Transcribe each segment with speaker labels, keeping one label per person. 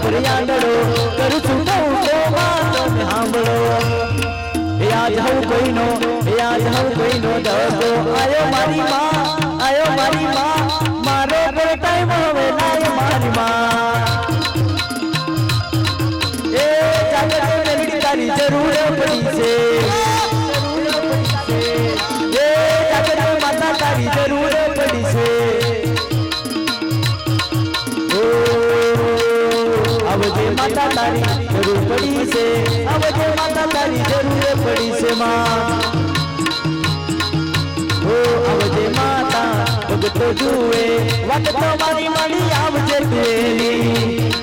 Speaker 1: ફરિયાદડો કરું છું કહું તો વાતો ને સાંભળો યાદ હવ કોઈનો યાદ હવ કોઈનો દગો આયો મારી માં માતા તારી જરૂર પડી છે. આવજે માતા તારી જરૂર પડી છે માં. ઓ આવજે માતા ભગતો જુએ. વાત તો મારી મળી આવજે તુએલી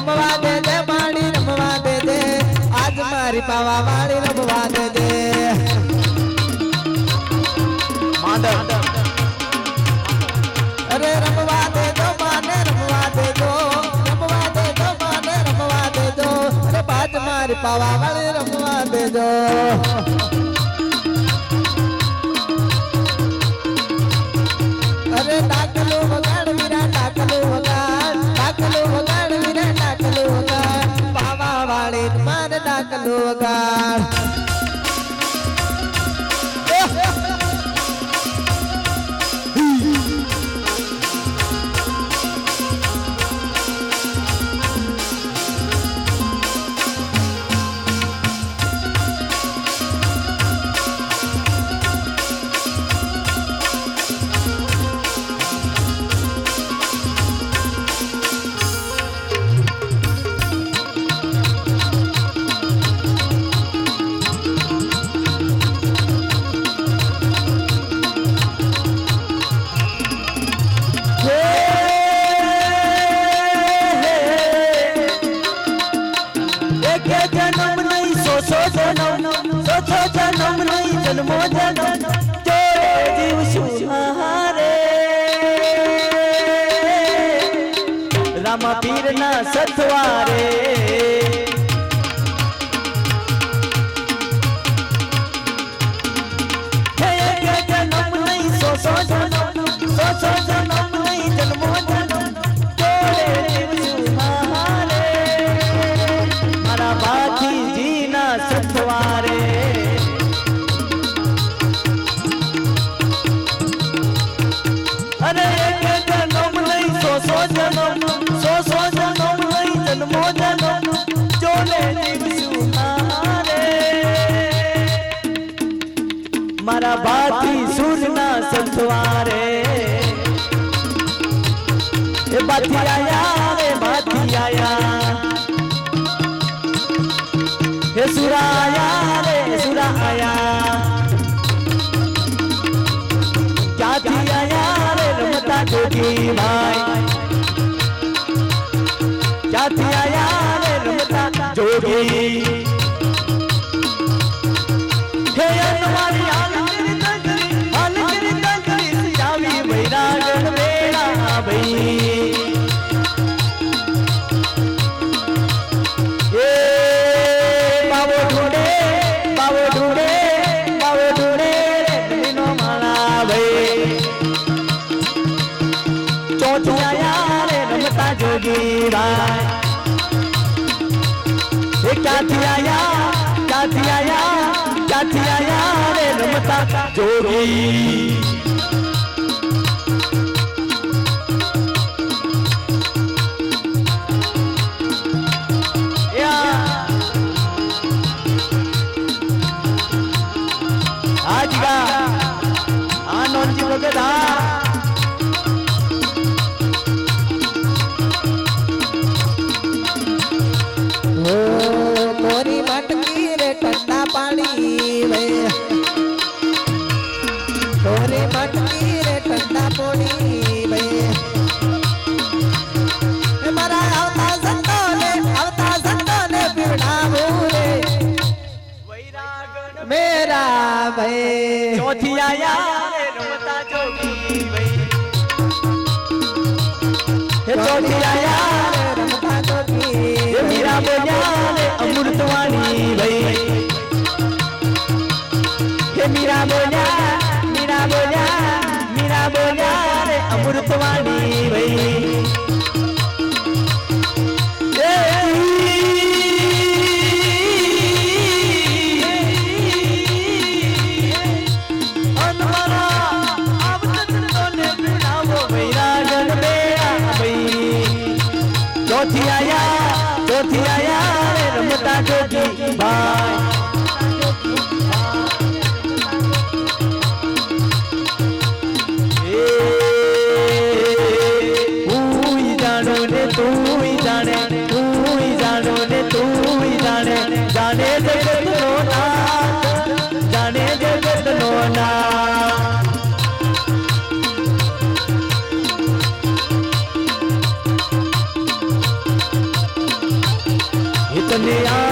Speaker 2: રમવા દે દે પાણી રમવા દે દે. આજ મારી પાવા વાળી રમવા દે. દે અરે રમવા દે દો માને રમવા દે દો. રમવા દે દો માને રમવા દે દો. અરે આજ મારી પાવા વાળી રમવા દે દો. અરે ડાકલું મારે ડાકલો વગાડ.
Speaker 1: રામા પીરના સથવારે હે નહીં જન્મો જન્મ જોડે જીવશું હારે મારા ભાતી સુરના સથવારે એ બાથી આયા રે બાથી આયા હે સુરાયા રે સુરાયા ભાઈ એ ક્યાંથી આયા? ક્યાંથી આયા? ક્યાંથી આયા? રે રમતા જોગી.
Speaker 2: મેરા ભાઈ
Speaker 1: ચોથી આયા રે રમતા જોગી ભાઈ ચોથી આયા મીરા બોલ્યા અમૃતવાણી ભાઈ હે મીરા બોલ્યા મીરા બોલ્યા મીરા બોલ્યા અમૃતવાણી ભાઈ বাংলারা सतने आ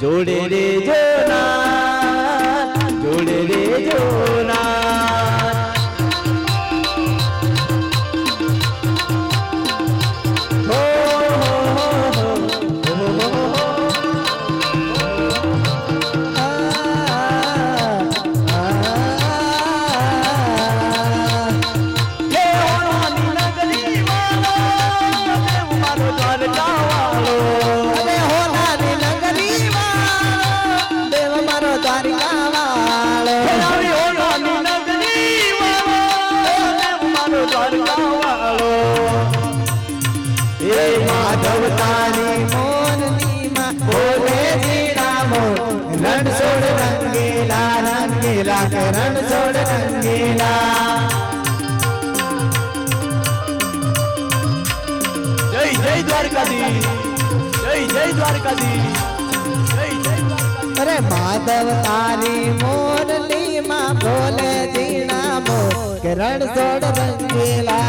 Speaker 1: જોડે રે
Speaker 2: રણછોડ રંગીલા રંગીલા કરણ છોડ રંગીલા
Speaker 1: જય જય દ્વારકાધી જય જય દ્વારકાધીશ
Speaker 2: અરે માધવ તારી મોરલી માં ભોલે દીણા મો કરણ રંગીલા રંગીલા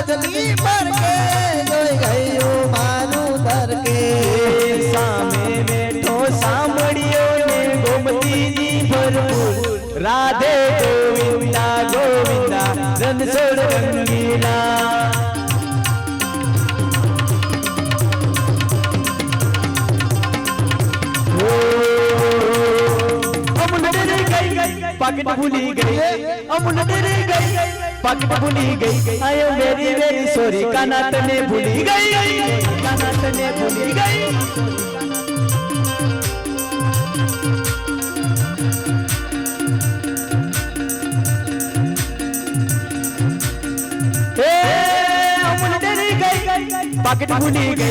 Speaker 2: બાવન ગજની પર કે જોઈ ગયું મારું દરકે
Speaker 1: સામે બેઠો સાંભળ્યો ને ગોમતીજી ભરપૂર રાધે ગોવિંદા ગોવિંદા રણછોડ રંગીલા અમુલ ડરી ગઈ પાકીટ ભૂલી ગઈ અમુલ ડરી ગઈ पगट भूली गई आयो मेरी मेरी सोरी कनात ने भूली गई कनात ने भूली गई पाकिट भूली गई